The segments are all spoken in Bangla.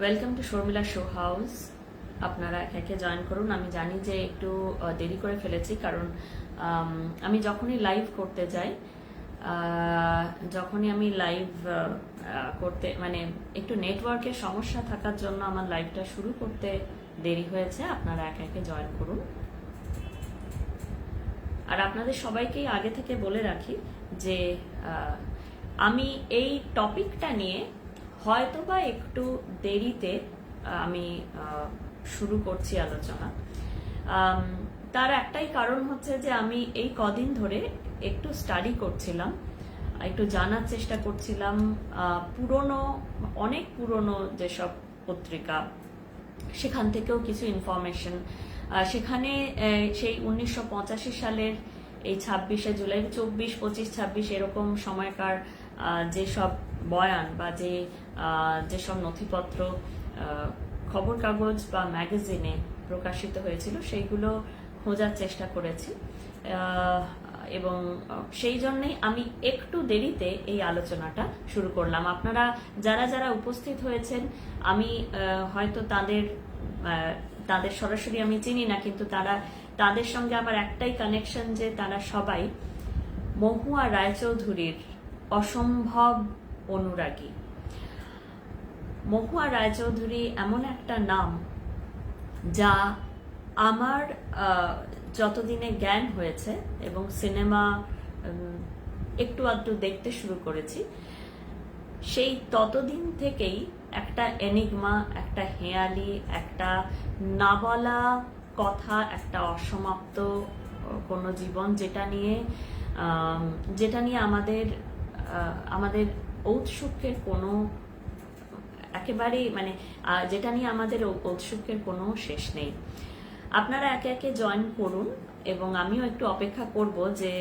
Welcome to Sharmila show house আপনারা একে একে জয়েন করুন। আমি জানি যে একটু দেরি করে ফেলেছি কারণ, আমি যখনই লাইভ করতে যাই যখনই আমি লাইভ করতে মানে একটু নেটওয়ার্কের সমস্যা থাকার জন্য আমার লাইভটা শুরু করতে দেরি হয়েছে। আপনারা একে একে জয়েন করুন। আর আপনাদের সবাইকেই আগে থেকে বলে রাখি যে আমি এই টপিকটা নিয়ে হয়তোবা একটু দেরিতে আমি শুরু করছি আলোচনা। তার একটাই কারণ হচ্ছে যে আমি এই কদিন ধরে একটু স্টাডি করছিলাম, একটু জানার চেষ্টা করছিলাম পুরনো, অনেক পুরনো যেসব পত্রিকা, সেখান থেকেও কিছু ইনফরমেশন সেখানে সেই উনিশশো পঁচাশি সালের এই ছাব্বিশে জুলাই, চব্বিশ, পঁচিশ, ছাব্বিশ এরকম সময়কার যেসব বয়ান বা যে যেসব নথিপত্র খবর কাগজ বা ম্যাগাজিনে প্রকাশিত হয়েছিল, সেইগুলো খোঁজার চেষ্টা করেছি। এবং সেই জন্যই আমি একটু দেরিতে এই আলোচনাটা শুরু করলাম। আপনারা যারা যারা উপস্থিত হয়েছেন, আমি হয়তো তাদের তাদের সরাসরি আমি চিনি না, কিন্তু তারা, তাদের সঙ্গে আমার একটাই কানেকশন যে তারা সবাই মহুয়া রায়চৌধুরীর অসম্ভব অনুরাগী। মহুয়া রায়চৌধুরী এমন একটা নাম যা আমার যতদিনে জ্ঞান হয়েছে এবং সিনেমা একটু আধটু দেখতে শুরু করেছি, সেই ততদিন থেকেই একটা এনিগমা, একটা হেয়ালি, একটা না বলা কথা, একটা অসমাপ্ত কোনো জীবন যেটা নিয়ে যেটা নিয়ে আমাদের আমাদের ঔৎসুক্যের কোনো একেবারেই মানে যেটা নিয়ে আমাদের উৎসুকের কোনো শেষ নেই। আপনারা একে একে জয়েন করুন এবং আমিও একটু অপেক্ষা করব যে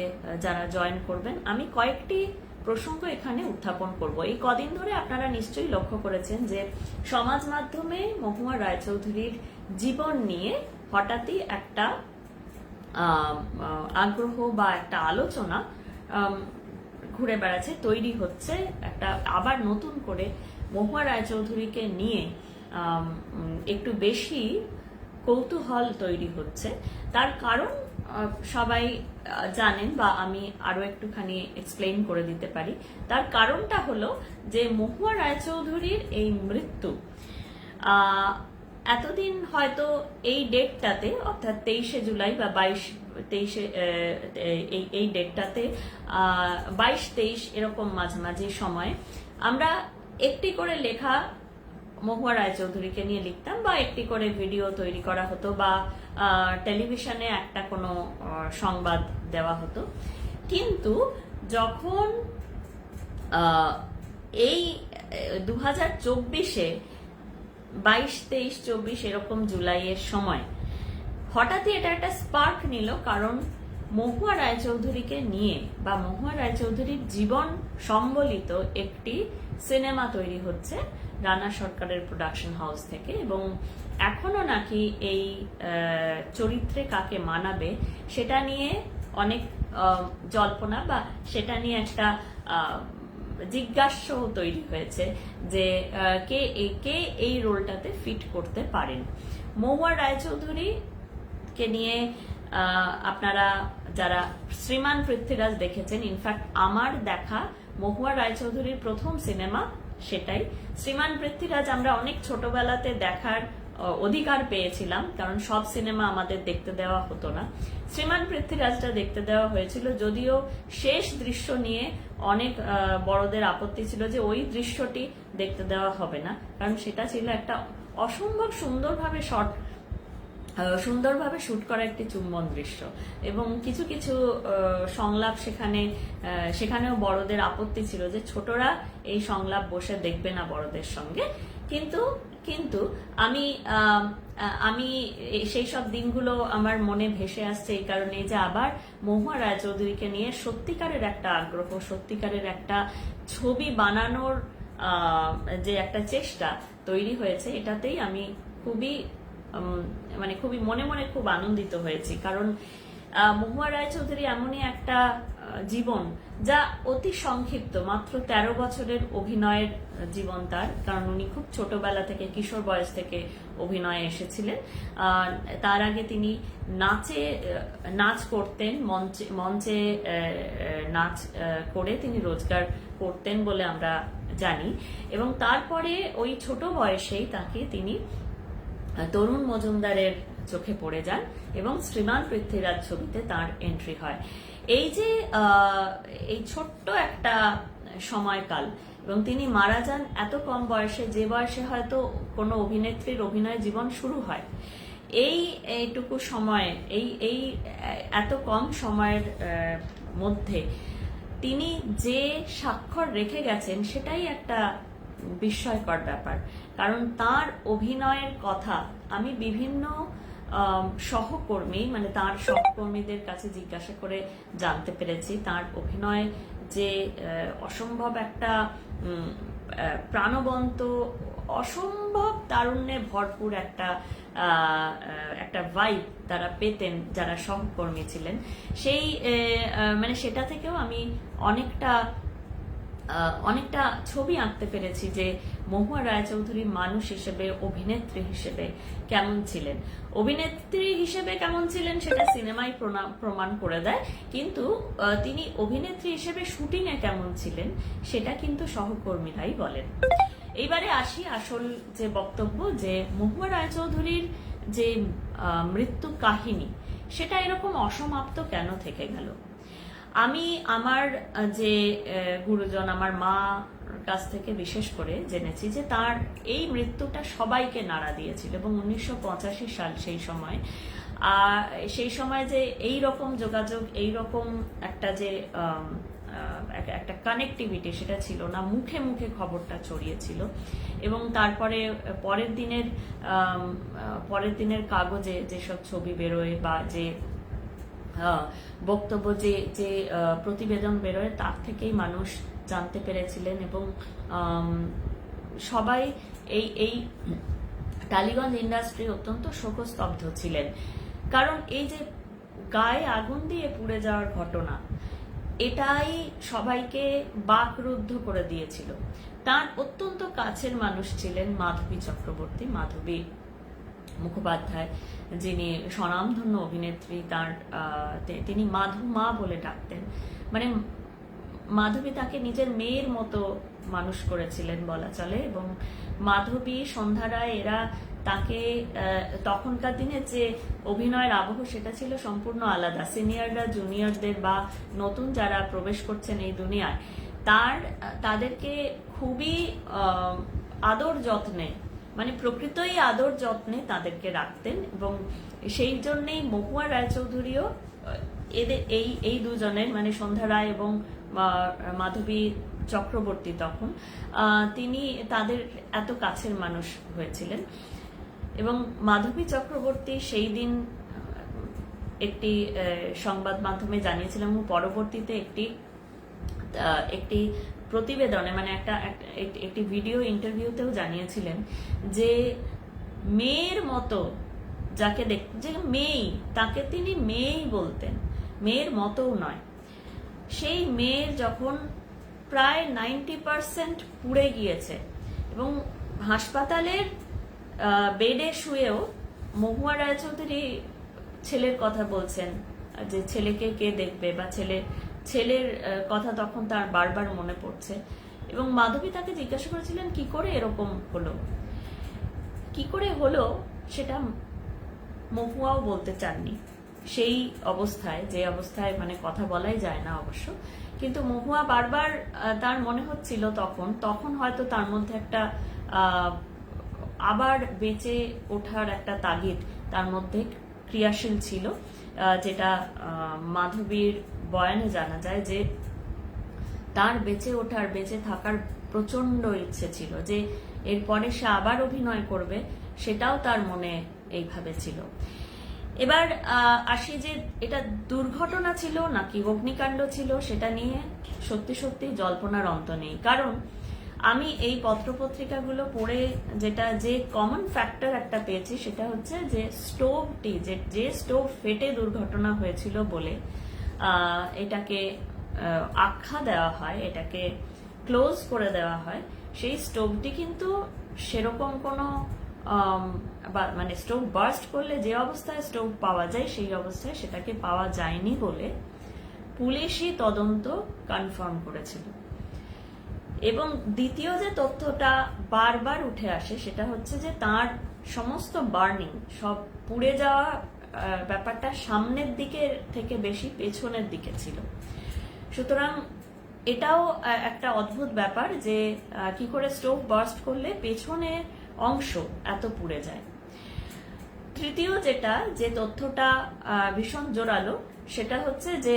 যারা জয়েন করবেন, আমি কয়েকটি প্রসঙ্গ এখানে উত্থাপন করব। এই কদিন ধরে আপনারা নিশ্চয়ই লক্ষ্য করেছেন যে, সমাজ মাধ্যমে মহুয়া রায়চৌধুরীর জীবন নিয়ে হঠাৎই একটা আগ্রহ বা একটা আলোচনা ঘুরে বেড়াচ্ছে, তৈরি হচ্ছে, একটা আবার নতুন করে মহুয়া রায়চৌধুরীকে নিয়ে একটু বেশি কৌতূহল তৈরি হচ্ছে। তার কারণ সবাই জানেন বা আমি আরও একটুখানি এক্সপ্লেন করে দিতে পারি। তার কারণটা হলো যে মহুয়া রায়চৌধুরীর এই মৃত্যু এতদিন হয়তো এই ডেটটাতে, অর্থাৎ তেইশে জুলাই বা বাইশ, তেইশে এই এই ডেটটাতে বাইশ তেইশ এরকম মাঝামাঝি সময়ে আমরা একটি করে লেখা মহুয়া রায়চৌধুরীকে নিয়ে লিখতাম বা একটি করে ভিডিও তৈরি করা হতো বা টেলিভিশনে একটা কোনো সংবাদ দেওয়া হতো। কিন্তু যখন এই, দু হাজার চব্বিশে, বাইশ, তেইশ, চব্বিশ এরকম জুলাইয়ের সময়, হঠাৎই এটা একটা স্পার্ক নিল কারণ মহুয়া রায়চৌধুরীকে নিয়ে বা মহুয়া রায়চৌধুরীর জীবন সম্বলিত একটি সিনেমা তৈরি হচ্ছে রানা সরকারের প্রোডাকশন হাউস থেকে এবং এখনও নাকি এই চরিত্রে কাকে মানাবে সেটা নিয়ে অনেক জল্পনা বা সেটা নিয়ে একটা জিজ্ঞাস্য তৈরি হয়েছে যে কে কে এই রোলটাতে ফিট করতে পারেন। মহুয়া রায়চৌধুরী কে নিয়ে আপনারা যারা শ্রীমান পৃথ্বীরাজ দেখেছেন ইনফ্যাক্ট আমার দেখা মহুয়া রায়চৌধুরীর প্রথম সিনেমা সেটাই। শ্রীমান পৃথ্বীরাজ আমরা অনেক ছোটবেলাতে দেখার অধিকার পেয়েছিলাম কারণ সব সিনেমা আমাদের দেখতে দেওয়া হতো না। শ্রীমান পৃথ্বীরাজটা দেখতে দেওয়া হয়েছিল যদিও শেষ দৃশ্য নিয়ে অনেক বড়দের আপত্তি ছিল যে ওই দৃশ্যটি দেখতে দেওয়া হবে না কারণ সেটা ছিল একটা অসম্ভব সুন্দরভাবে আহ, সুন্দরভাবে শুট করা একটি চুম্বন দৃশ্য। এবং কিছু কিছু সংলাপ সেখানে সেখানেও বড়দের আপত্তি ছিল যে ছোটরা এই সংলাপ বসে দেখবে না বড়দের সঙ্গে। কিন্তু কিন্তু আমি আমি সেই সব দিনগুলো আমার মনে ভেসে আসছে এই কারণে যে আবার মহুয়া রায়চৌধুরীকে নিয়ে সত্যিকারের একটা আগ্রহ, সত্যিকারের একটা ছবি বানানোর যে একটা চেষ্টা তৈরি হয়েছে, এটাতেই আমি খুবই মানে খুবই মনে মনে খুব আনন্দিত হয়েছি। কারণ মহুয়া রায়চৌধুরী এমনই একটা জীবন যা অতি সংক্ষিপ্ত, মাত্র ১৩ বছরের অভিনয়ের জীবন তার। কারণ উনি খুব ছোটবেলা থেকে, কিশোর বয়স থেকে অভিনয়ে এসেছিলেন। তার আগে তিনি নাচে নাচ করতেন, মঞ্চে মঞ্চে নাচ করে তিনি রোজগার করতেন বলে আমরা জানি। এবং তারপরে ওই ছোট বয়সেই তাকে তিনি তরুণ মজুমদারের চোখে পড়ে যান এবং শ্রীমান পৃথ্বীরাজ ছবিতে তার এন্ট্রি হয়। এই যে এই ছোট্ট একটা সময়কাল, এবং তিনি মারা যান এত কম বয়সে, যে বয়সে হয়তো কোনো অভিনেত্রীর অভিনয় জীবন শুরু হয়, এই, এইটুকু সময়, এই এই, এত কম সময়ের মধ্যে তিনি যে স্বাক্ষর রেখে গেছেন, সেটাই একটা বিস্ময়কর ব্যাপার। কারণ তার অভিনয়ের কথা আমি বিভিন্ন সহকর্মী মানে তার সহকর্মীদের কাছে জিজ্ঞাসা করে জানতে পেরেছি। তার অভিনয় যে অসম্ভব একটা প্রাণবন্ত, অসম্ভব তারুণ্যে ভরপুর একটা একটা ভাইব তারা পেতেন যারা সহকর্মী ছিলেন। সেই মানে সেটা থেকেও আমি অনেকটা অনেকটা ছবি আঁকতে পেরেছি যে মহুয়া রায়চৌধুরী মানুষ হিসেবে, অভিনেত্রী হিসেবে কেমন ছিলেন? অভিনেত্রী হিসেবে কেমন ছিলেন সেটা সিনেমায় প্রমাণ করে দেয়। কিন্তু তিনি অভিনেত্রী হিসেবে শুটিং এ কেমন ছিলেন সেটা কিন্তু সহকর্মীরাই বলেন। এইবারে আসি আসল যে বক্তব্য যে মহুয়া রায়চৌধুরীর যে মৃত্যু কাহিনী, সেটা এরকম অসমাপ্ত কেন থেকে গেল? আমি আমার যে গুরুজন আমার মা কাছ থেকে বিশেষ করে জেনেছি যে তার এই মৃত্যুটা সবাইকে নাড়া দিয়েছিল এবং উনিশশো পঁচাশি সাল সেই সময় আর সেই সময় যে এই রকম যোগাযোগ, এই রকম একটা যে একটা কানেক্টিভিটি সেটা ছিল না, মুখে মুখে খবরটা ছড়িয়েছিল এবং তারপরে পরের দিনের পরের দিনের কাগজে যেসব ছবি বেরোয় বা যে বক্তব্য যে যে প্রতিবেদন বেরোয়, তার থেকেই মানুষ জানতে পেরেছিলেন এবং সবাই এই এই টালিগঞ্জ ইন্ডাস্ট্রি অত্যন্ত শোকস্তব্ধ ছিলেন। কারণ এই যে গায়ে আগুন দিয়ে পুড়ে যাওয়ার ঘটনা, এটাই সবাইকে বাকরুদ্ধ করে দিয়েছিল। তার অত্যন্ত কাছের মানুষ ছিলেন মাধবী চক্রবর্তী, মাধবী মুখোপাধ্যায়, যিনি স্বনামধন্য অভিনেত্রী, তার তিনি মাধু মা বলে ডাকতেন। মানে মাধবী তাকে নিজের মেয়ের মতো মানুষ করেছিলেন বলা চলে এবং মাধবী সন্ধ্যা রায় এরা তাকে তখনকার দিনে যে অভিনয়ের আবহ সেটা ছিল সম্পূর্ণ আলাদা। সিনিয়ররা, জুনিয়রদের বা নতুন যারা প্রবেশ করছেন এই দুনিয়ায়, তার, তাদেরকে খুবই আদর যত্নে মানে প্রকৃতই আদর যত্নে তাদেরকে রাখতেন এবং সেই জন্যেই মহুয়া রায়চৌধুরীও এদের এই এই দুজনের মানে সন্ধ্যা রায় এবং মাধবী চক্রবর্তী তখন তিনি তাদের এত কাছের মানুষ হয়েছিলেন। এবং মাধবী চক্রবর্তী সেই দিন একটি সংবাদ মাধ্যমে জানিয়েছিলেন এবং পরবর্তীতে একটি একটি প্রতিবেদনে মানে একটা, একটা- ভিডিও ইন্টারভিউতেও জানিয়েছিলেন যে মেয়ের মতো যাকে দেখ, যে মেয়েই, তাকে তিনি মেয়েই বলতেন, মেয়ের মতোও নয়। সেই মেয়ের যখন প্রায় নাইনটি পার্সেন্ট পুড়ে গিয়েছে এবং হাসপাতালের বেডে শুয়েও মহুয়া রায়চৌধুরী ছেলের কথা বলছেন, যে ছেলেকে কে দেখবে বা ছেলে ছেলের কথা তখন তার বারবার মনে পড়ছে। এবং মাধবী তাকে জিজ্ঞাসা করেছিলেন, কি করে এরকম হলো? কি করে হলো সেটা মহুয়াও বলতে চাননি। সেই অবস্থায়, যে অবস্থায় মানে কথা বলাই যায় না অবশ্য। কিন্তু মহুয়া বারবার তার মনে হচ্ছিল তখন তখন হয়তো তার মধ্যে একটা আবার বেঁচে ওঠার একটা তাগিদ তার মধ্যে ক্রিয়াশীল ছিল যেটা মাধবীর বয়ানে জানা যায় যে, তার বেঁচে ওঠার, বেঁচে থাকার প্রচণ্ড ইচ্ছে ছিল যে, এরপরে সে আবার অভিনয় করবে, সেটাও তার মনে এইভাবে ছিল। এবার আসি যে, এটা দুর্ঘটনা ছিল নাকি অগ্নিকাণ্ড ছিল সেটা নিয়ে সত্যি সত্যি জল্পনার অন্ত নেই। কারণ, আমি এই পত্রপত্রিকাগুলো পড়ে যেটা, যে কমন ফ্যাক্টর একটা পেয়েছি সেটা হচ্ছে যে স্টোভটি যে যে স্টোভ ফেটে দুর্ঘটনা হয়েছিল বলে এটাকে আখ্যা দেওয়া হয়, এটাকে ক্লোজ করে দেওয়া হয়। সেই স্টোভটি কিন্তু সেরকম কোনো মানে স্টোভ বার্স্ট করলে যে অবস্থায় স্টোভ পাওয়া যায়, সেই অবস্থায় সেটাকে পাওয়া যায়নি বলে পুলিশই তদন্ত কনফার্ম করেছিল। এবং দ্বিতীয় যে তথ্যটা বারবার উঠে আসে, সেটা হচ্ছে যে তার সমস্ত বার্নিং সব পুড়ে যাওয়া ব্যাপারটা সামনের দিকে থেকে বেশি পেছনের দিকে ছিল। সুতরাং এটাও একটা অদ্ভুত ব্যাপার যে কি করে স্টোভ বার্স্ট করলে পেছনের অংশ এত পুড়ে যায়। তৃতীয় যেটা, যে তথ্যটা ভীষণ জোরালো, সেটা হচ্ছে যে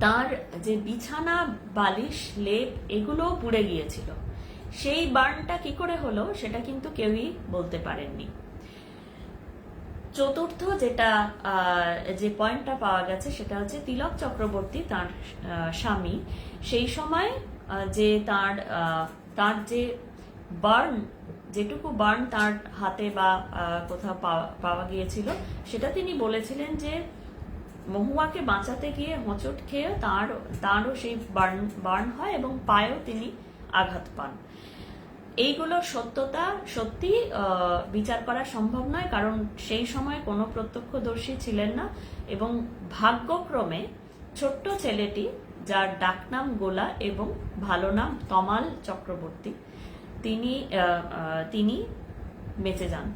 তার যে বিছানা, বালিশ, লেপ, এগুলোও পুড়ে গিয়েছিল। সেই বার্নটা কি করে হলো, সেটা কিন্তু কেউই বলতে পারেননি। চতুর্থ যেটা যে পয়েন্টটা পাওয়া গেছে সেটা হচ্ছে তিলক চক্রবর্তী তার স্বামী। সেই সময় যে তার তার যে বার্ন, যেটুকু বার্ন তার হাতে বা কোথাও পাওয়া- গিয়েছিল, সেটা তিনি বলেছিলেন যে মহুয়াকে বাঁচাতে গিয়ে হোঁচট খেয়ে তার, তারও সেই বার্ন বার্ন হয় এবং পায়েও তিনি আঘাত পান। এইগুলো সত্যতা সত্যি বিচার করা সম্ভব নয়, কারণ সেই সময় কোনো প্রত্যক্ষদর্শী ছিলেন না। এবং ভাগ্যক্রমে ছোট্ট ছেলেটি, যার ডাকনাম গোলা এবং ভালো নাম তমাল চক্রবর্তী, তিনি তিনি বেঁচে যান।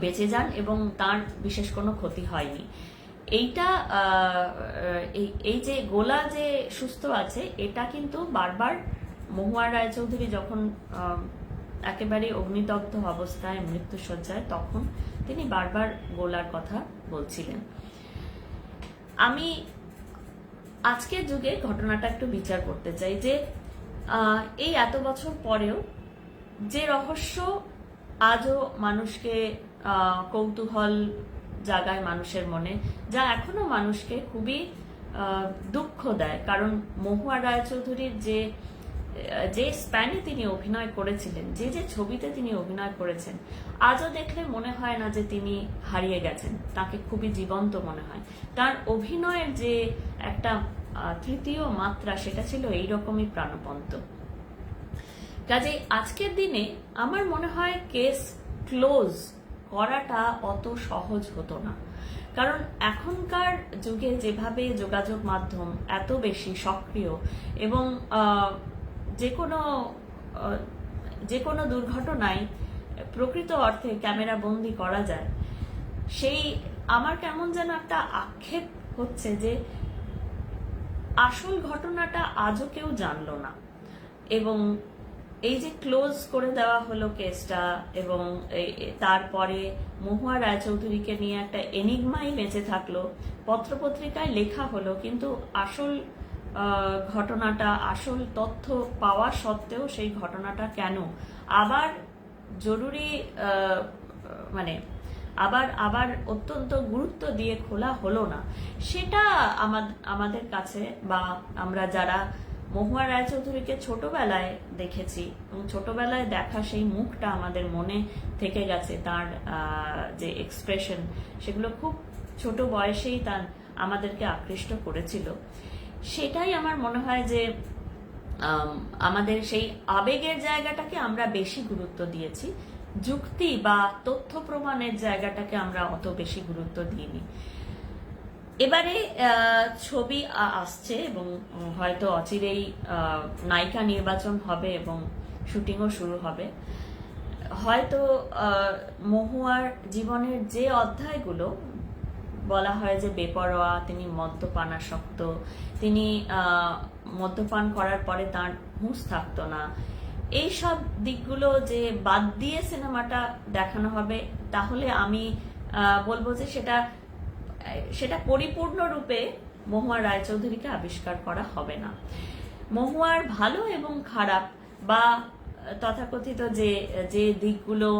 বেঁচে যান এবং তার বিশেষ কোনো ক্ষতি হয়নি। এইটা এই যে গোলা যে সুস্থ আছে, এটা কিন্তু বারবার মহুয়া রায়চৌধুরী যখন একেবারে অগ্নিদগ্ধ অবস্থায় মৃত্যুসজ্জায় তখন তিনি বারবার গোলার কথা বলছিলেন। আমি আজকের যুগে ঘটনাটা একটু বিচার করতে চাই যে এই এত বছর পরেও যে রহস্য আজও মানুষকে কৌতূহল জাগায় মানুষের মনে, যা এখনও মানুষকে খুবই দুঃখ দেয়। কারণ মহুয়া রায়চৌধুরীর যে যে স্প্যানে তিনি অভিনয় করেছিলেন, যে যে ছবিতে তিনি অভিনয় করেছেন, আজও দেখলে মনে হয় না যে তিনি হারিয়ে গেছেন। তাকে খুবই জীবন্ত মনে হয়। তার অভিনয়ের যে একটা তৃতীয় মাত্রা, সেটা ছিল এইরকমই প্রাণবন্ত। কাজে আজকের দিনে আমার মনে হয় কেস ক্লোজ করাটা অত সহজ হতো না। কারণ এখনকার যুগে যেভাবে যোগাযোগ মাধ্যম এত বেশি সক্রিয় এবং যে কোনো যে কোনো দুর্ঘটনায় প্রকৃত অর্থে ক্যামেরা বন্দি করা যায়। সেই, আমার কেমন যেন একটা আক্ষেপ হচ্ছে যে, আসল ঘটনাটা আজও কেউ জানলো না। এবং এই যে ক্লোজ করে দেওয়া হলো কেসটা এবং তারপরে মহুয়া রায়চৌধুরীকে নিয়ে একটা এনিগমাই বেঁচে থাকল, পত্রপত্রিকায় লেখা হলো, কিন্তু আসল ঘটনাটা, আসল তথ্য পাওয়া সত্ত্বেও সেই ঘটনাটা কেন? আবার জরুরি মানে আবার আবার অত্যন্ত গুরুত্ব দিয়ে খোলা হলো না। সেটা আমা- আমাদের কাছে বা আমরা যারা মহুয়া রায়চৌধুরীকে ছোটবেলায় দেখেছি এবং ছোটবেলায় দেখা সেই মুখটা আমাদের মনে থেকে গেছে, তার যে এক্সপ্রেশন সেগুলো খুব ছোট বয়সেই তার আমাদেরকে আকৃষ্ট করেছিল। সেটাই আমার মনে হয় যে আমাদের সেই আবেগের জায়গাটাকে আমরা বেশি গুরুত্ব দিয়েছি। যুক্তি বা তথ্য প্রমাণের জায়গাটাকে আমরা অত বেশি গুরুত্ব দিইনি। এবারে ছবি আসছে এবং হয়তো অচিরেই নায়িকা নির্বাচন হবে এবং শুটিংও শুরু হবে। হয়তো মহুয়ার জীবনের যে অধ্যায়গুলো বলা হয় যে বেপরোয়া, তিনি মদ্যপানাসক্ত। তিনি মদ্যপান করার পরে তার হুঁশ থাকতো না। এই সব দিকগুলো যে বাদ দিয়ে সিনেমাটা দেখানো হবে, তাহলে আমি বলব যে সেটা সেটা পরিপূর্ণ রূপে মহুয়া রায়চৌধুরীকে আবিষ্কার করা হবে না। মহুয়ার ভালো এবং খারাপ বা তথাকথিত যে যে দিকগুলো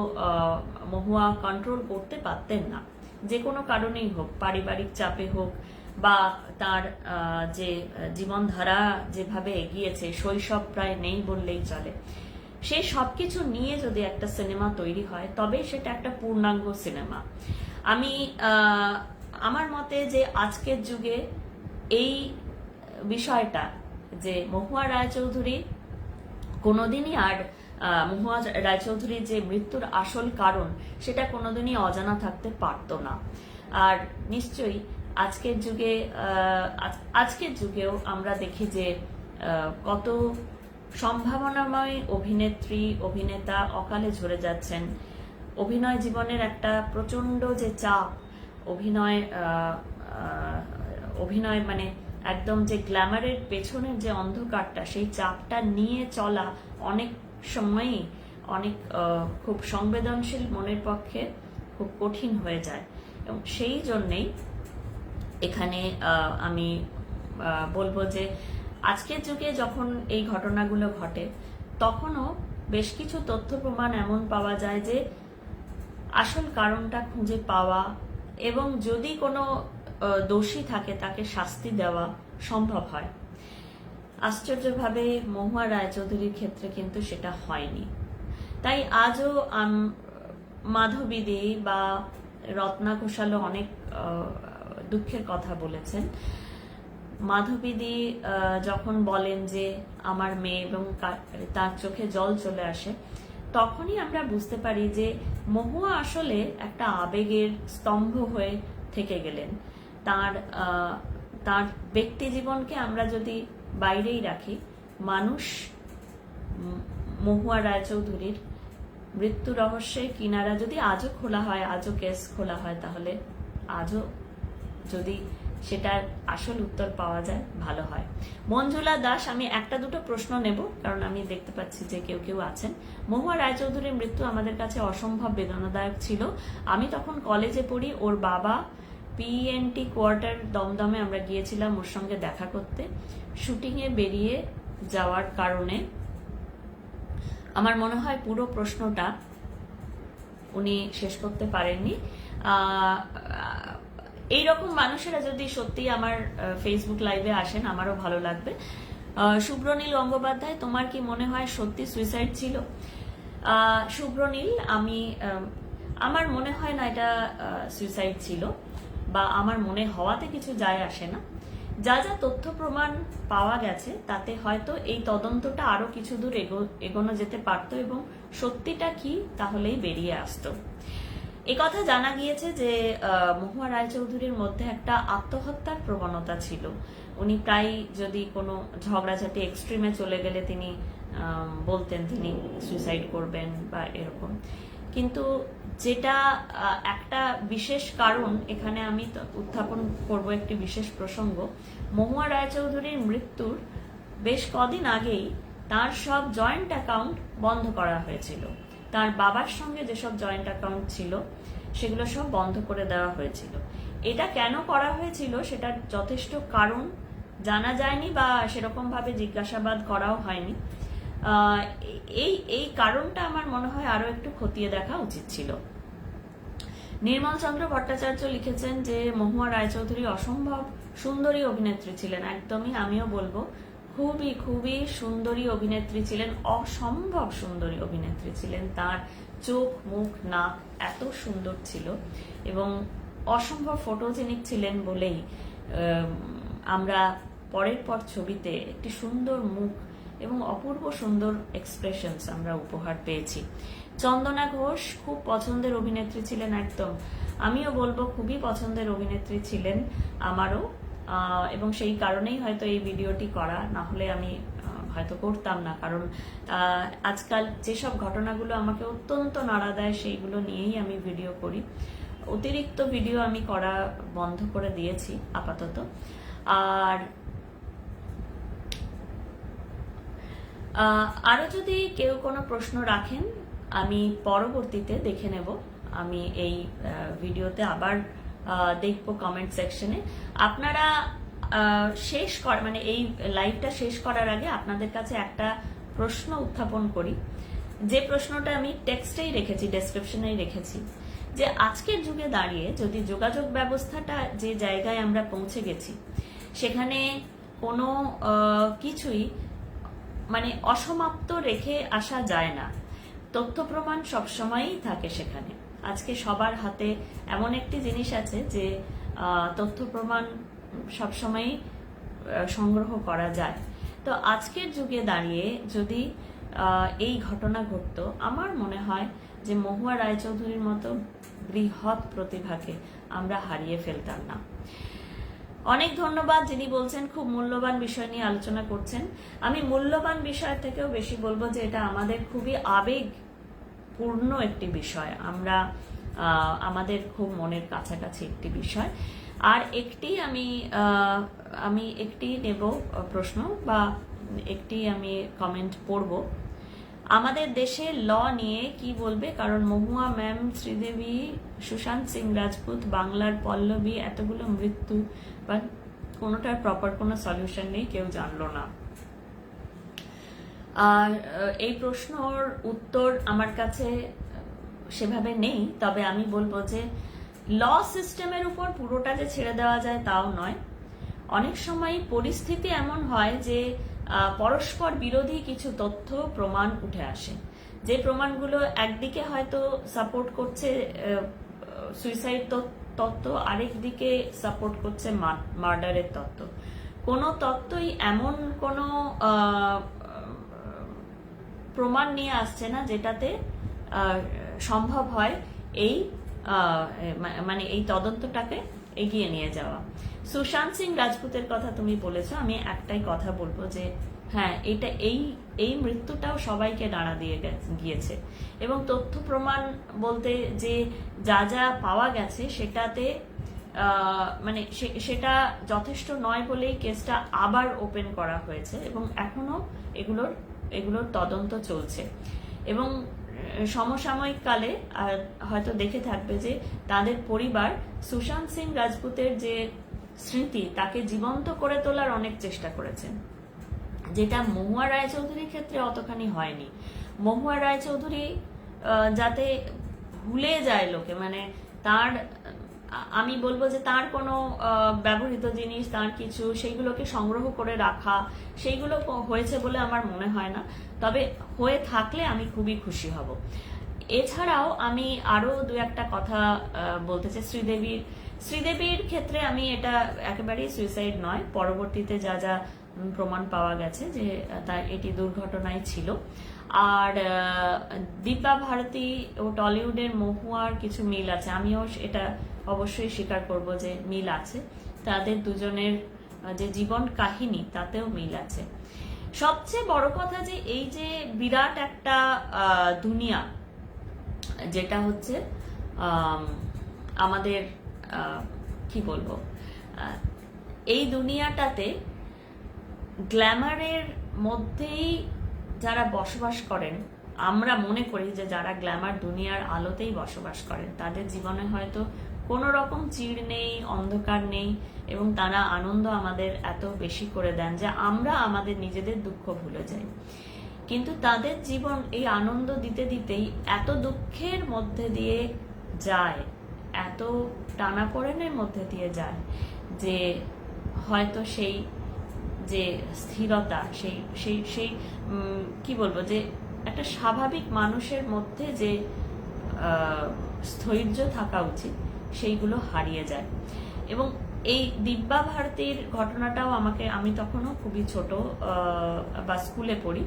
মহুয়া কন্ট্রোল করতে পারতেন না। যে কোনো কারণেই হোক, পারিবারিক চাপে হোক বা তার যে জীবনধারা যেভাবে এগিয়েছে, শৈশব প্রায় নেই বললেই চলে। সেই সবকিছু নিয়ে যদি একটা সিনেমা তৈরি হয়, তবে সেটা একটা পূর্ণাঙ্গ সিনেমা। আমি আমার মতে যে আজকের যুগে এই বিষয়টা যে মহুয়া রায়চৌধুরী কোনোদিনই আর মহুয়া রায়চৌধুরীর যে মৃত্যুর আসল কারণ, সেটা কোনোদিনই অজানা থাকতে পারতো না। আর নিশ্চয়ই আজকের যুগে আজ- আজকের যুগেও আমরা দেখি যে কত সম্ভাবনাময় অভিনেত্রী, অভিনেতা অকালে ঝরে যাচ্ছেন। অভিনয় জীবনের একটা প্রচণ্ড যে চাপ, অভিনয় অভিনয় মানে একদম যে গ্ল্যামারের পেছনের যে অন্ধকারটা, সেই চাপটা নিয়ে চলা অনেক সময়ই অনেক খুব সংবেদনশীল মনের পক্ষে খুব কঠিন হয়ে যায়। এবং সেই জন্যেই এখানে আমি বলব যে আজকের যুগে যখন এই ঘটনাগুলো ঘটে, তখনও বেশ কিছু তথ্য প্রমাণ এমন পাওয়া যায় যে আসল কারণটা খুঁজে পাওয়া এবং যদি কোনো দোষী থাকে, তাকে শাস্তি দেওয়া সম্ভব হয়। আশ্চর্যভাবে মহুয়া রায়চৌধুরীর ক্ষেত্রে কিন্তু সেটা হয়নি। তাই আজও মাধবী দে বা রত্না ঘোষালও অনেক দুঃখের কথা বলেছেন। মাধবীদি যখন বলেন যে আমার মেয়ে এবং তার চোখে জল চলে আসে, তখনই আমরা বুঝতে পারি যে মহুয়া আসলে একটা আবেগের স্তম্ভ হয়ে থেকে গেলেন। তার তার ব্যক্তি জীবনকে আমরা যদি বাইরেই রাখি। মানুষ মহুয়া রায়চৌধুরীর মৃত্যু রহস্যের কিনারা যদি আজও খোলা হয়, আজও কেস খোলা হয়, তাহলে আজও যদি সেটার আসল উত্তর পাওয়া যায়, ভালো হয়। মঞ্জুলা দাস, আমি একটা দুটো প্রশ্ন নেব, কারণ আমি দেখতে পাচ্ছি যে কেউ কেউ আছেন। মহুয়া রায়চৌধুরীর মৃত্যু আমাদের কাছে অসম্ভব বেদনাদায়ক ছিল। আমি তখন কলেজে পড়ি, ওর বাবা পিএনটি কোয়ার্টার দমদমে আমরা গিয়েছিলাম ওর সঙ্গে দেখা করতে। শুটিংয়ে বেরিয়ে যাওয়ার কারণে আমার মনে হয় পুরো প্রশ্নটা উনি শেষ করতে পারেননি। আহ, এইরকম মানুষেরা যদি সত্যি আমার ফেসবুক লাইভে আসেন আমারও ভালো লাগবে। শুভ্রনীল গঙ্গোপাধ্যায় তোমার কি মনে হয় সত্যি সুইসাইড ছিল? শুভ্রনীল আমি আমার মনে হয় না এটা সুইসাইড ছিল বা আমার মনে হওয়াতে কিছু যায় আসে না। যা যা তথ্য প্রমাণ পাওয়া গেছে, তাতে হয়তো এই তদন্তটা আরও কিছু দূর এগোনো যেতে পারতো এবং সত্যিটা কি তাহলেই বেরিয়ে আসতো। কথা জানা গিয়েছে যে মহুয়া রায়চৌধুরীর মধ্যে একটা আত্মহত্যার প্রবণতা ছিল। উনি প্রায় যদি কোনো ঝগড়াঝাটি এক্সট্রিমে চলে গেলে তিনি বলতেন তিনি সুইসাইড করবেন বা এরকম। কিন্তু যেটা একটা বিশেষ কারণ এখানে আমি উত্থাপন করব একটি বিশেষ প্রসঙ্গ। মহুয়া রায়চৌধুরীর মৃত্যুর বেশ কদিন আগেই তার সব জয়েন্ট অ্যাকাউন্ট বন্ধ করা হয়েছিল। তার বাবার সঙ্গে যেসব জয়েন্ট অ্যাকাউন্ট ছিল, সেগুলো সব বন্ধ করে দেওয়া হয়েছিল। এটা কেন করা হয়েছিল সেটার যথেষ্ট কারণ জানা যায়নি বা সেরকমভাবে জিজ্ঞাসাবাদ করাও হয়নি। এই এই কারণটা আমার মনে হয় আরও একটু খতিয়ে দেখা উচিত ছিল। নির্মল চন্দ্র ভট্টাচার্য লিখেছেন যে, মহুয়া রায়চৌধুরী অসম্ভব সুন্দরী অভিনেত্রী ছিলেন। একদমই আমিও বলব, খুবই খুবই সুন্দরী অভিনেত্রী ছিলেন, অসম্ভব সুন্দরী অভিনেত্রী ছিলেন। তার চোখ, মুখ, নাক এত সুন্দর ছিল এবং অসম্ভব ফটোজেনিক ছিলেন বলেই আমরা পরের পর ছবিতে একটি সুন্দর মুখ এবং অপূর্ব সুন্দর এক্সপ্রেশনস আমরা উপহার পেয়েছি। চন্দনা ঘোষ খুব পছন্দের অভিনেত্রী ছিলেন একদম। আমিও বলব খুবই পছন্দের অভিনেত্রী ছিলেন আমারও। এবং সেই কারণেই হয়তো এই ভিডিওটি করা, না হলে আমি হয়তো করতাম না। কারণ আজকাল যেসব ঘটনাগুলো আমাকে অত্যন্ত নাড়া দেয়, সেইগুলো নিয়েই আমি ভিডিও করি। অতিরিক্ত ভিডিও আমি করা বন্ধ করে দিয়েছি, আপাতত। আর আহ, আরও যদি কেউ কোনো প্রশ্ন রাখেন আমি পরবর্তীতে দেখে নেব। আমি এই ভিডিওতে আবার দেখব কমেন্ট সেকশনে আপনারা শেষ কর মানে এই লাইভটা শেষ করার আগে আপনাদের কাছে একটা প্রশ্ন উত্থাপন করি। যে প্রশ্নটা আমি টেক্সটেই রেখেছি ডেসক্রিপশনেই রেখেছি যে আজকের যুগে দাঁড়িয়ে যদি যোগাযোগ ব্যবস্থাটা যে জায়গায় আমরা পৌঁছে গেছি সেখানে কোনো কিছুই মানে অসমাপ্ত রেখে আসা যায় না। তথ্য প্রমাণ সবসময়ই থাকে সেখানে। আজকে সবার হাতে এমন একটি জিনিস আছে যে তথ্য প্রমাণ সবসময়ই সংগ্রহ করা যায়। তো আজকের যুগে দাঁড়িয়ে যদি এই ঘটনা ঘটতো, আমার মনে হয় যে মহুয়া রায়চৌধুরীর মতো বৃহৎ প্রতিভাকে আমরা হারিয়ে ফেলতাম না। অনেক ধন্যবাদ যিনি বলছেন খুব মূল্যবান বিষয় নিয়ে আলোচনা করছেন। আমি মূল্যবান বিষয় থেকেও বেশি বলব যে এটা আমাদের খুবই আবেগ পূর্ণ একটি বিষয়। আমরা আমাদের খুব মনের কাছাকাছি একটি বিষয়। আর একটি আমি আমি একটি নেব প্রশ্ন বা একটি আমি কমেন্ট পড়ব। আমাদের দেশে ল নিয়ে কি বলবে? কারণ মহুয়া ম্যাম, শ্রীদেবী, সুশান্ত সিং রাজপুত, বাংলার পল্লবী, এতগুলো মৃত্যু বা কোনোটার প্রপার কোনো সলিউশন নেই, কেউ জানলো না। আর এই প্রশ্নর উত্তর আমার কাছে সেভাবে নেই, তবে আমি বলব যে ল সিস্টেমের উপর পুরোটা যে ছেড়ে দেওয়া যায় তাও নয়। অনেক সময় পরিস্থিতি এমন হয় যে পরস্পর বিরোধী কিছু তথ্য, প্রমাণ উঠে আসে। যে প্রমাণগুলো একদিকে হয়তো সাপোর্ট করছে সুইসাইড তত্ত্ব আরেক দিকে সাপোর্ট করছে মার্ডারের তত্ত্ব। কোনো তত্ত্বই এমন কোনো প্রমাণ নিয়ে আসছে না যেটাতে সম্ভব হয় এই মানে এই তদন্তটাকে এগিয়ে নিয়ে যাওয়া। সুশান্ত সিং রাজপুতের কথা তুমি বলেছ, আমি একটাই কথা বলব যে হ্যাঁ এটা এই এই মৃত্যুটাও সবাইকে নাড়া দিয়ে গিয়েছে। এবং তথ্য প্রমাণ বলতে যে যা যা পাওয়া গেছে সেটাতে মানে সেটা যথেষ্ট নয় বলেই কেসটা আবার ওপেন করা হয়েছে এবং এখনও এগুলোর এগুলোর তদন্ত চলছে। এবং সমসাময়িক কালে হয়তো দেখে থাকবে যে তাদের পরিবার সুশান্ত সিং রাজপুতের যে স্মৃতি, তাকে জীবন্ত করে তোলার অনেক চেষ্টা করেছেন। যেটা মহুয়া রায়চৌধুরীর ক্ষেত্রে অতখানি হয়নি। মহুয়া রায়চৌধুরী যাতে ভুলে যায় লোকে মানে তার, আমি বলব যে তার কোনো ব্যবহৃত জিনিস, তার কিছু, সেইগুলোকে সংগ্রহ করে রাখা, সেইগুলো হয়েছে বলে আমার মনে হয় না। তবে হয়ে থাকলে আমি খুবই খুশি হব। এছাড়াও আমি আরও দু একটা কথা বলতে চাই শ্রীদেবীর। শ্রীদেবীর ক্ষেত্রে আমি এটা একেবারেই সুইসাইড নয়। পরবর্তীতে যা যা প্রমাণ পাওয়া গেছে যে তার এটি দুর্ঘটনায় ছিল। আর দীপা ভারতী ও টলিউডের মহুয়ার কিছু মিল আছে। আমিও এটা অবশ্যই স্বীকার করব যে মিল আছে। তাদের দুজনের যে জীবন কাহিনী, তাতেও মিল আছে। সবচেয়ে বড় কথা যে, এই যে বিরাট একটা দুনিয়া, যেটা হচ্ছে আমাদের কি বলব এই দুনিয়াটাতে গ্ল্যামারের মধ্যেই যারা বসবাস করেন, আমরা মনে করি যে যারা গ্ল্যামার দুনিয়ার আলোতেই বসবাস করেন, তাদের জীবনে হয়তো কোনো রকম চিড় নেই, অন্ধকার নেই এবং তারা আনন্দ আমাদের এত বেশি করে দেন যে আমরা আমাদের নিজেদের দুঃখ ভুলে যাই। কিন্তু তাদের জীবন এই আনন্দ দিতে দিতেই এত দুঃখের মধ্যে দিয়ে যায়, এত টানাপোড়েনের মধ্যে দিয়ে যায় যে হয়তো সেই যে স্থিরতা, সেই সেই সেই কি বলব, যে একটা স্বাভাবিক মানুষের মধ্যে যে স্থৈর্য থাকা উচিত, সেইগুলো হারিয়ে যায়। এবং এই দিব্যা ভারতীর ঘটনাটাও আমাকে, আমি তখনও খুবই ছোট বা স্কুলে পড়ি।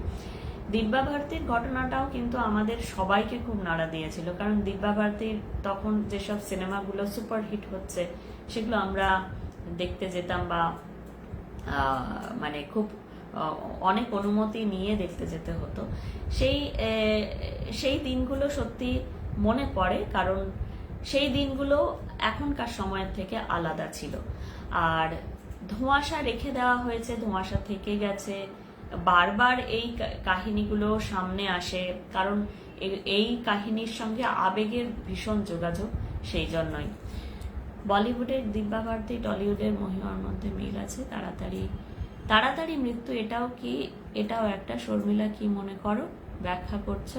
দিব্যা ভারতীর ঘটনাটাও কিন্তু আমাদের সবাইকে খুব নাড়া দিয়েছিল। কারণ দিব্যা ভারতীর তখন যেসব সিনেমাগুলো সুপার হিট হচ্ছে, সেগুলো আমরা দেখতে যেতাম বা মানে খুব অনেক অনুমতি নিয়ে দেখতে যেতে হতো। সেই সেই দিনগুলো সত্যি মনে পড়ে, কারণ সেই দিনগুলো এখনকার সময়ের থেকে আলাদা ছিল। আর ধোঁয়াশা রেখে দেওয়া হয়েছে, ধোঁয়াশা থেকে গেছে। বারবার এই কাহিনীগুলো সামনে আসে, কারণ এই কাহিনীর সঙ্গে আবেগের ভীষণ যোগাযোগ, সেই জন্যই। বলিউডের দিব্যা ভারতী টলিউডের মহিমার মধ্যে মিল আছে, তাড়াতাড়ি তাড়াতাড়ি মৃত্যু, এটাও কি, এটাও একটা, শর্মিলা কি মনে করো? ব্যাখ্যা করছ?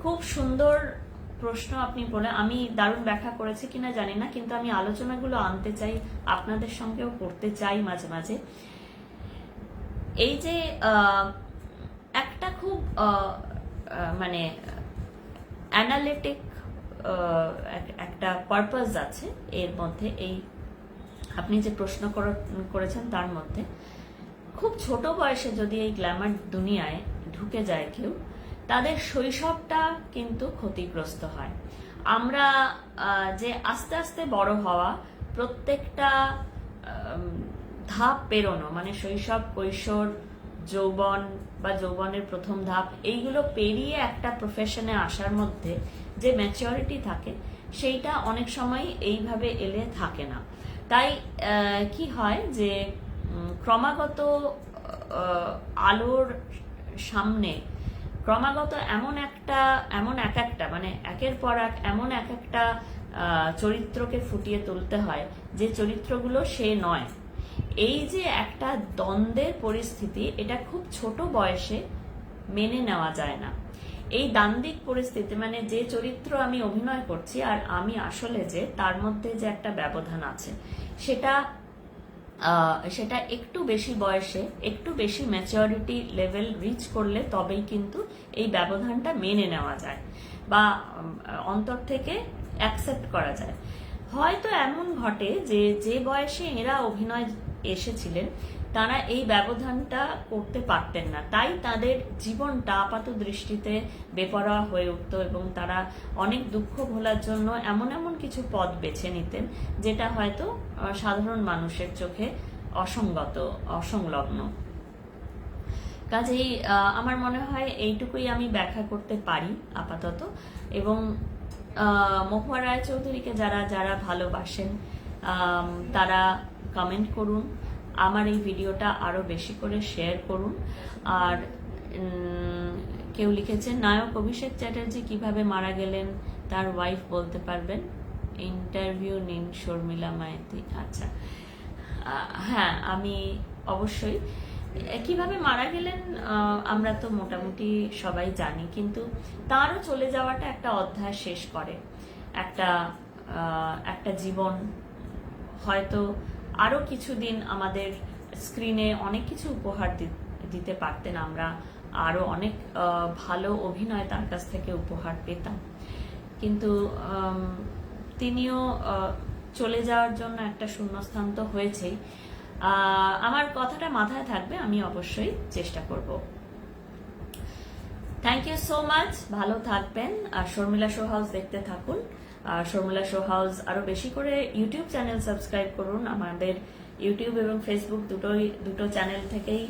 খুব সুন্দর প্রশ্ন আপনি বলে, আমি দারুণ ব্যাখ্যা করেছি কিনা জানি না, কিন্তু আমি আলোচনাগুলো আনতে চাই, আপনাদের সঙ্গেও করতে চাই মাঝে মাঝে। এই যে একটা খুব মানে অ্যানালিটিক একটা পারপাস আছে এর মধ্যে এই আপনি যে প্রশ্ন কর- করেছেন তার মধ্যে। খুব ছোট বয়সে যদি এই গ্ল্যামার দুনিয়ায় ঢুকে যায় কেউ, তাদের শৈশবটা কিন্তু ক্ষতিগ্রস্ত হয়। আমরা যে আস্তে আস্তে বড় হওয়া প্রত্যেকটা ধাপ পেরোনো মানে শৈশব, কৈশোর, যৌবন বা যৌবনের প্রথম ধাপ, এইগুলো পেরিয়ে একটা প্রফেশনে আসার মধ্যে যে ম্যাচিওরিটি থাকে, সেইটা অনেক সময় এইভাবে এলে থাকে না। তাই কি হয় যে ক্রমাগত আলোর সামনে, ক্রমাগত এমন একটা, এমন এক একটা মানে একের পর এক এমন এক একটা চরিত্রকে ফুটিয়ে তুলতে হয় যে চরিত্রগুলো সে নয়। এই যে একটা দ্বন্দ্বের পরিস্থিতি, এটা খুব ছোট বয়সে মেনে নেওয়া যায় না। এই দান্দিক পরিস্থিতি মানে যে চরিত্র আমি অভিনয় করছি আর আমি আসলে যে, তার মধ্যে যে একটা ব্যবধান আছে, সেটা সেটা একটু বেশি বয়সে, একটু বেশি ম্যাচিওরিটি লেভেল রিচ করলে তবেই কিন্তু এই ব্যবধানটা মেনে নেওয়া যায় বা অন্তর থেকে অ্যাকসেপ্ট করা যায়। হয়তো এমন ঘটে যে যে বয়সে এরা অভিনয় এসেছিলেন, তারা এই ব্যবধানটা করতে পারতেন না। তাই তাদের জীবনটা আপাত দৃষ্টিতে বেপরোয়া হয়ে উঠত এবং তারা অনেক দুঃখ ভোলার জন্য এমন এমন কিছু পথ বেছে নিতেন, যেটা হয়তো সাধারণ মানুষের চোখে অসঙ্গত, অসংলগ্ন। কাজেই আমার মনে হয় এইটুকুই আমি ব্যাখ্যা করতে পারি আপাতত এবং মহুয়া রায়চৌধুরীকে যারা যারা ভালোবাসেন তারা কমেন্ট করুন। আমার এই ভিডিওটা আরও বেশি করে শেয়ার করুন। আর কেউ লিখেছেন, নায়ক অভিষেক চ্যাটার্জি কীভাবে মারা গেলেন তার ওয়াইফ বলতে পারবেন? ইন্টারভিউ নিন শর্মিলা মাইতি। আচ্ছা। হ্যাঁ আমি অবশ্যই কীভাবে মারা গেলেন আমরা তো মোটামুটি সবাই জানি, কিন্তু তারও চলে যাওয়াটা একটা অধ্যায় শেষ করে। একটা একটা জীবন। হয়তো আরও কিছুদিন আমাদের স্ক্রিনে অনেক কিছু উপহার দিতে পারতেন আমরা আরও অনেক ভালো অভিনয় তার কাছ থেকে উপহার পেতাম। কিন্তু তিনিও চলে যাওয়ার জন্য একটা শূন্যস্থান তো হয়েছেই। আমার কথাটা মাথায় থাকবে, আমি অবশ্যই চেষ্টা করব। থ্যাংক ইউ সো মাচ ভালো থাকবেন। আর শর্মিলা শো হাউস দেখতে থাকুন। আর শর্মিলা শো হাউস আরও বেশি করে ইউটিউব চ্যানেল সাবস্ক্রাইব করুন। আমাদের ইউটিউব এবং ফেসবুক দুটোই, দুটো চ্যানেল থেকেই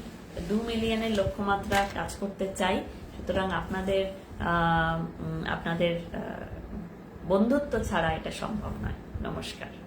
দু মিলিয়নের লক্ষ্যমাত্রা কাজ করতে চাই। সুতরাং আপনাদের আপনাদের বন্ধুত্ব ছাড়া এটা সম্ভব নয়। নমস্কার।